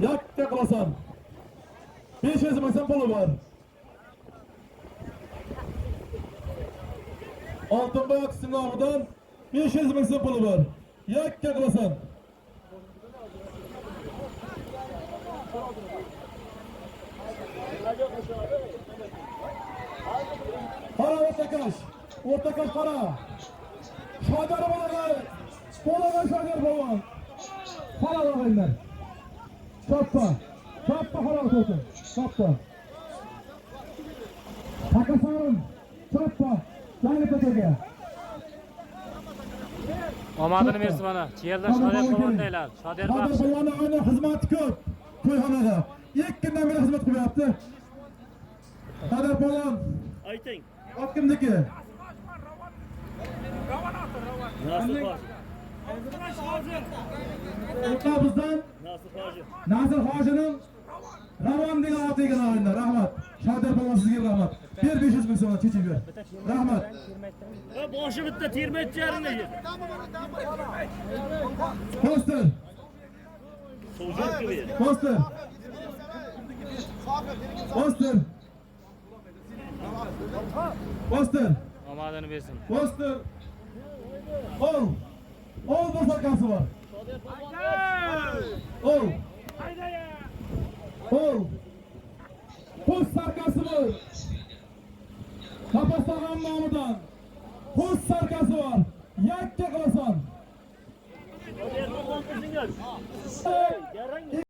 Yakka kılasan. Beş yüz mısın pulu var. Altın bayak sınavından 500 mısın pulu var. Yakka kılasan. Para ortakaş. Ortakaş para. Şader balalar. Bolalar şader balan. Para alayınlar. Çappa. Çappa para olsun. Çappa. Takasarım. Tetege. Omadini bersin mana. Chiyerdan shoir qo'lgan deylar. Shodir Şader baxshi. balanı aynı hizmet köp. To'yxonaga. İlk günden beri hizmet qilyapti. Şader balan. Ayting. Ot kimniki? Nasir Hoji. Ota bizdan Nasir Ravon degan oti ekan oyinda. Rahmat. Shodir balan sizga rahmat. Ber 500 ming so'm chechib ber. Rahmat. Ha boshi bitta termatcharini yer. Poster. Poster. Poster. Poster. Omadini bersin. Poster. Ol. Ol bir sakası var. Ol. Ol. Pus sarkası var. Kapasağın namıdan. Pus sarkası var. Kılasan. Hadi,